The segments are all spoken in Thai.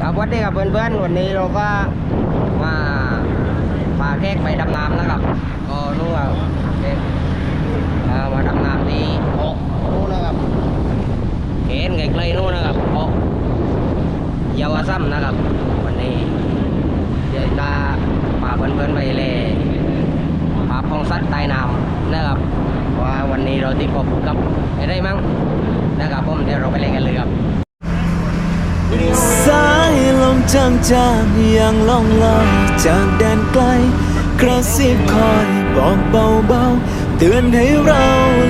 ครับวันนี้ครับเพื่อนๆวันนี้เราก็มาพาแขกไปดำน้ำนะครับ ก็นู่นครับแขกมาดำน้ำที่โอกนู่นนะครับเห็นไกลๆนู่นนะครับโอกเยาวซ้ำนะครับ วันนี้เดี๋ยวจะพาเพื่อนๆไปเลยพาพองสัตว์ใต้น้ำนะครับว่าวันนี้เราที่พบกับอะไรมั่งนะครับผมเดี๋ยวเราไปเล่นกันเลยครับสายลม จางจางอย่างล่องลอยจากแดนไกล กระซิบคอยบอกเบาๆ เตือนให้เรา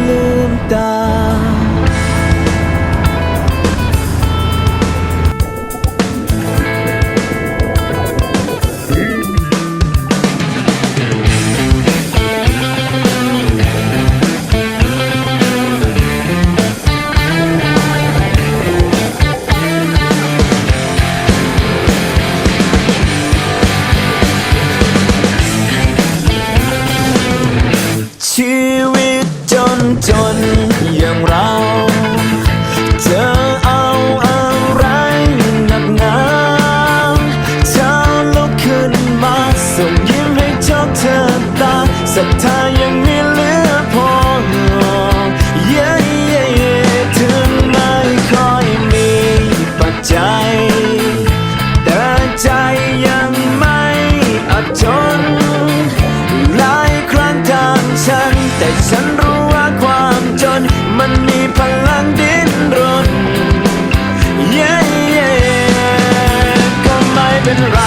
ลืมตา นจนอย่างเราเจอเอาอะไรหนักหนาเช้าลุกขึ้นมาส่งยิ้มให้เจ้าเธอตาศรัทธายังมีเหลือพอเย้เย้ถึงไม่ค่อยมีปัจจัยแต่ใจยังไม่อับจน พลังดินรนเย่เย่ก็ไม่เป็นไร